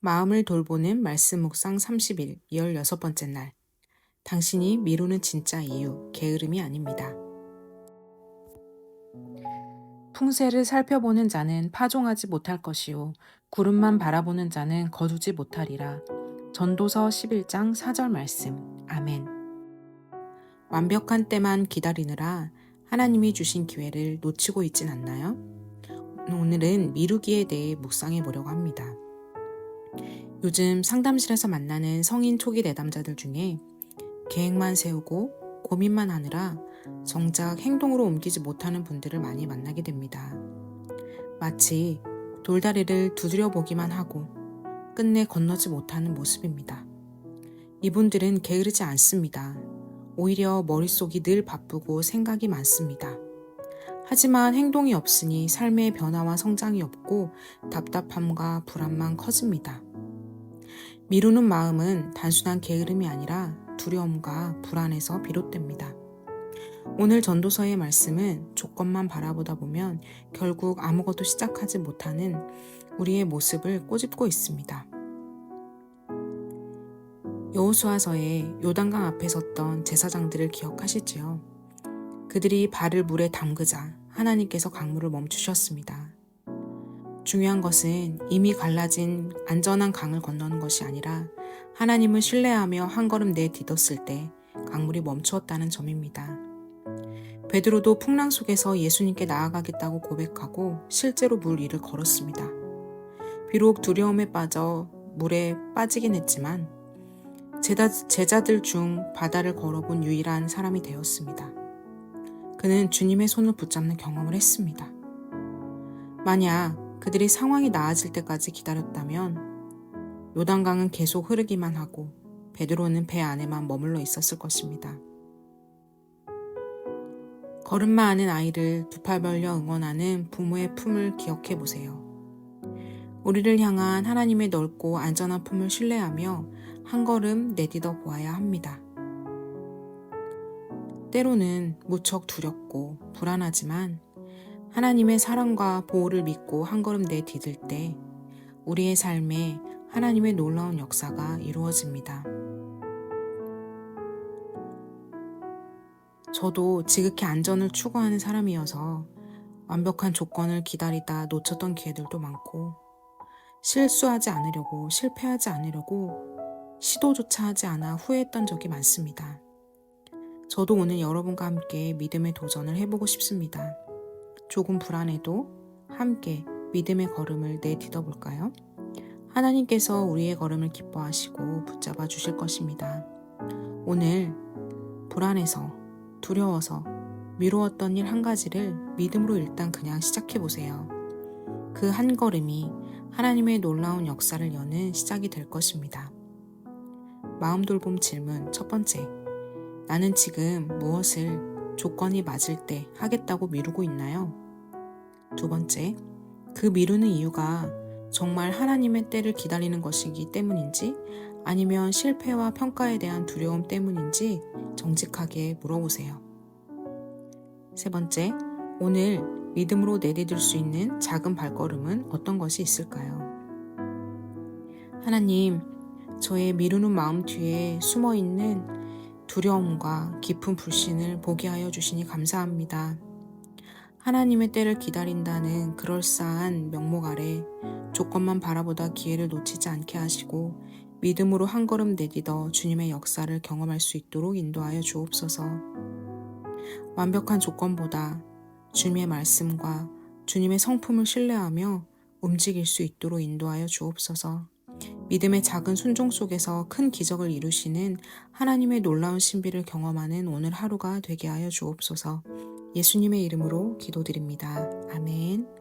마음을 돌보는 말씀 묵상 30일 16번째 날. 당신이 미루는 진짜 이유, 게으름이 아닙니다. 풍세를 살펴보는 자는 파종하지 못할 것이요 구름만 바라보는 자는 거두지 못하리라. 전도서 11장 4절 말씀. 아멘. 완벽한 때만 기다리느라 하나님이 주신 기회를 놓치고 있진 않나요? 오늘은 미루기에 대해 묵상해 보려고 합니다. 요즘 상담실에서 만나는 성인 초기 내담자들 중에 계획만 세우고 고민만 하느라 정작 행동으로 옮기지 못하는 분들을 많이 만나게 됩니다. 마치 돌다리를 두드려 보기만 하고 끝내 건너지 못하는 모습입니다. 이분들은 게으르지 않습니다. 오히려 머릿속이 늘 바쁘고 생각이 많습니다. 하지만 행동이 없으니 삶의 변화와 성장이 없고 답답함과 불안만 커집니다. 미루는 마음은 단순한 게으름이 아니라 두려움과 불안에서 비롯됩니다. 오늘 전도서의 말씀은 조건만 바라보다 보면 결국 아무것도 시작하지 못하는 우리의 모습을 꼬집고 있습니다. 여호수아서에 요단강 앞에 섰던 제사장들을 기억하시지요? 그들이 발을 물에 담그자 하나님께서 강물을 멈추셨습니다. 중요한 것은 이미 갈라진 안전한 강을 건너는 것이 아니라 하나님을 신뢰하며 한 걸음 내딛었을 때 강물이 멈추었다는 점입니다. 베드로도 풍랑 속에서 예수님께 나아가겠다고 고백하고 실제로 물 위를 걸었습니다. 비록 두려움에 빠져 물에 빠지긴 했지만 제자들 중 바다를 걸어본 유일한 사람이 되었습니다. 그는 주님의 손을 붙잡는 경험을 했습니다. 만약 그들이 상황이 나아질 때까지 기다렸다면 요단강은 계속 흐르기만 하고 베드로는 배 안에만 머물러 있었을 것입니다. 걸음마 하는 아이를 두 팔 벌려 응원하는 부모의 품을 기억해 보세요. 우리를 향한 하나님의 넓고 안전한 품을 신뢰하며 한 걸음 내딛어 보아야 합니다. 때로는 무척 두렵고 불안하지만 하나님의 사랑과 보호를 믿고 한 걸음 내디딜 때 우리의 삶에 하나님의 놀라운 역사가 이루어집니다. 저도 지극히 안전을 추구하는 사람이어서 완벽한 조건을 기다리다 놓쳤던 기회들도 많고 실수하지 않으려고 실패하지 않으려고 시도조차 하지 않아 후회했던 적이 많습니다. 저도 오늘 여러분과 함께 믿음의 도전을 해보고 싶습니다. 조금 불안해도 함께 믿음의 걸음을 내딛어 볼까요? 하나님께서 우리의 걸음을 기뻐하시고 붙잡아 주실 것입니다. 오늘 불안해서 두려워서 미루었던 일 한 가지를 믿음으로 일단 그냥 시작해 보세요. 그 한 걸음이 하나님의 놀라운 역사를 여는 시작이 될 것입니다. 마음 돌봄 질문 첫 번째. 나는 지금 무엇을 조건이 맞을 때 하겠다고 미루고 있나요? 두 번째, 그 미루는 이유가 정말 하나님의 때를 기다리는 것이기 때문인지 아니면 실패와 평가에 대한 두려움 때문인지 정직하게 물어보세요. 세 번째, 오늘 믿음으로 내디딜 수 있는 작은 발걸음은 어떤 것이 있을까요? 하나님, 저의 미루는 마음 뒤에 숨어 있는 두려움과 깊은 불신을 보게 하여 주시니 감사합니다. 하나님의 때를 기다린다는 그럴싸한 명목 아래 조건만 바라보다 기회를 놓치지 않게 하시고 믿음으로 한 걸음 내딛어 주님의 역사를 경험할 수 있도록 인도하여 주옵소서. 완벽한 조건보다 주님의 말씀과 주님의 성품을 신뢰하며 움직일 수 있도록 인도하여 주옵소서. 믿음의 작은 순종 속에서 큰 기적을 이루시는 하나님의 놀라운 신비를 경험하는 오늘 하루가 되게 하여 주옵소서. 예수님의 이름으로 기도드립니다. 아멘.